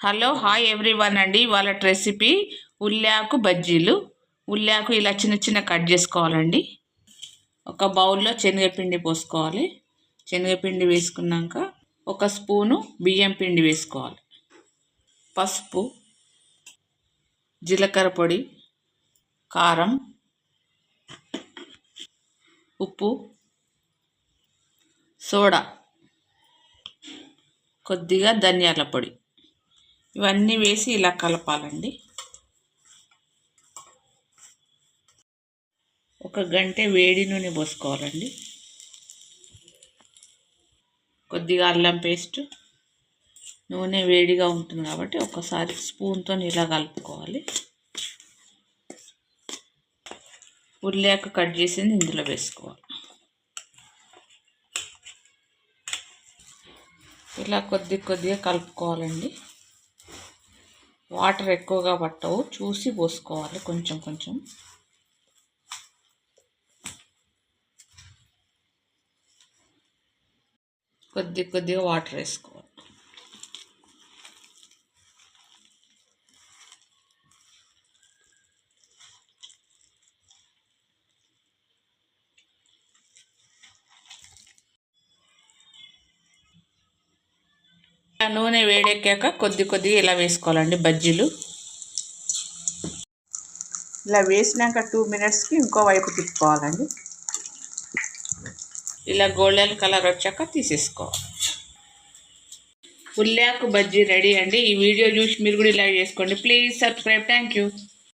Hello hi everyone అండి. వాళ్ళ recipe ఉల్లాకు బజ్జీలు. ఉల్లాకు ఇలా చిన్న చిన్న కట్ చేసుకోవాలండి. ఒక బౌల్లో శనగపిండి పోసుకోవాలి. శనగపిండి వేసుకున్నాక ఒక స్పూను బియ్యం పిండి వేసుకోవాలి. పసుపు జీలకర్ర పొడి కారం ఉప్పు సోడా కొద్దిగా ధనియాల పొడి. ఇవన్నీ వేసి ఇలా కలపాలండి. ఒక గంట వేడి నూనె పోసుకోవాలండి. కొద్దిగా అల్లం పేస్ట్ నూనె వేడిగా ఉంటుంది కాబట్టి ఒకసారి స్పూన్తో ఇలా కలుపుకోవాలి. ఉల్లాక కట్ చేసింది ఇందులో వేసుకోవాలి. ఇలా కొద్ది కొద్దిగా కలుపుకోవాలండి. వాటర్ ఎక్కువగా పట్టవు. చూసి పోసుకోవాలి కొంచెం కొంచెం. కొద్ది కొద్దిగా వాటర్ వేసుకోవాలి నూనె వేడెక్కాక కొద్ది కొద్దిగా ఇలా వేసుకోవాలండి బజ్జీలు. ఇలా వేసినాక టూ మినిట్స్కి ఇంకో వైపు తిప్పుకోవాలండి. ఇలా గోల్డెన్ కలర్ వచ్చాక తీసేసుకోవాలి. ఉల్లాకు బజ్జీ రెడీ అండి. ఈ వీడియో చూసి మీరు కూడా ఇలా చేసుకోండి. Please subscribe thank you